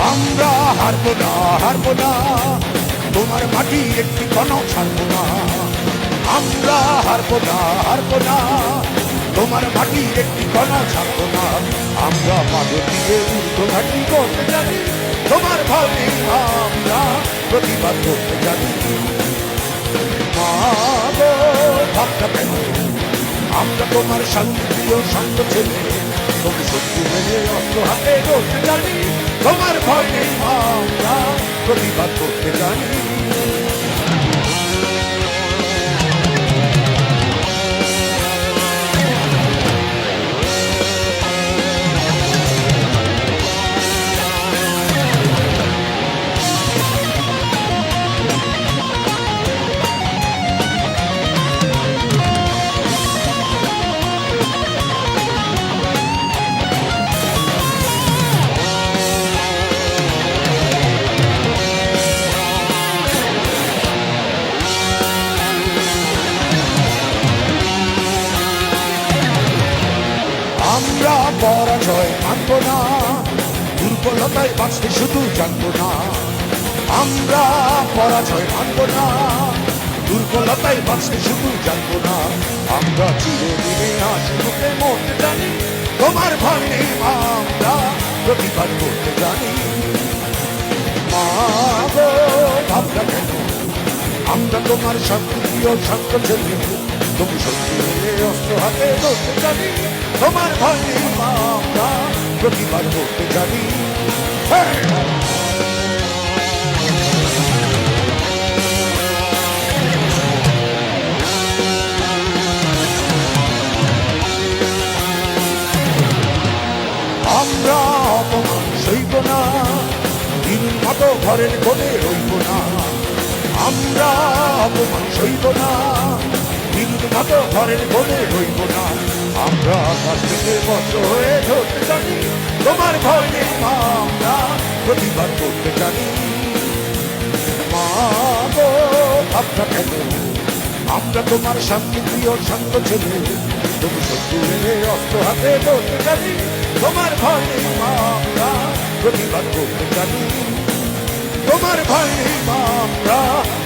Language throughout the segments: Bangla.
আমরা হারবো না হারবো না। তোমার মাটি একটি কণ ছাড়বো না। আমরা হারবো না হারবো না। তোমার মাটি একটি কণ ছাড়বো না। আমরা পাগল দিয়ে উর্ধ ঘাটি করতে জানি। তোমার নেই আমরা প্রতিবাদ করতে জানি। আমরা তোমার শান্তি প্রিয় শান্ত ছেলে। তুমি শত্রু মেনে অস্ত্র হাতে করতে জানি। তোমার ভয় আমরা প্রতিবাদ করতে জানি। আমরা পরাজয় মানব না। দুর্বলতায় বাঁচতে শুধু জানব না। আমরা পরাজয় মানব না। দুর্বলতায় বাঁচতে শুধু জানব না। আমরা চিরদিনে আসলে মরতে জানি। তোমার ভাঙে আমরা প্রতিবাদ করতে জানি। মা কেন? আমরা তোমার ও শান্ত ছেলে তুমি সত্যি হলে অস্ত্র হাতে ধরতে জানি তোমার ভয় আমরা প্রতিবাদ করতে জানি! আমরা অপমান সইব না দিনের মতো ঘরের কোণে রইব না আমরা অপমান সইব না দিনের মতো ঘরের কোণে রইব না আমরা আকাশ থেকে বদ্ধ হয়ে ধরতে জানি তোমার নেই মা, আমরা প্রতিবাদ করতে জানি মা গো কেন আমরা তোমার শান্তি প্রিয় শান্ত ছেলে তুমি শত্রু এলে অস্ত্র হাতে ধরতে জানি তোমার নেই মা, আমরা প্রতিবাদ করতে জানি তোমার ভয় আমরা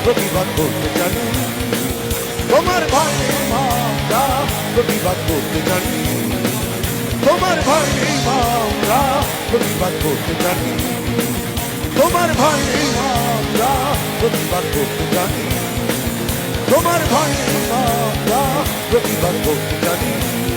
প্রতিবাদ করতে জানি। তোমার মা, আমরা প্রতিবাদ করতে জানি। তোমার মা, আমরা প্রতিবাদ করতে জানি। তোমার মা, আমরা প্রতিবাদ করতে জানি। তোমার ভয় নেই আমরা প্রতিবাদ করতে জানি।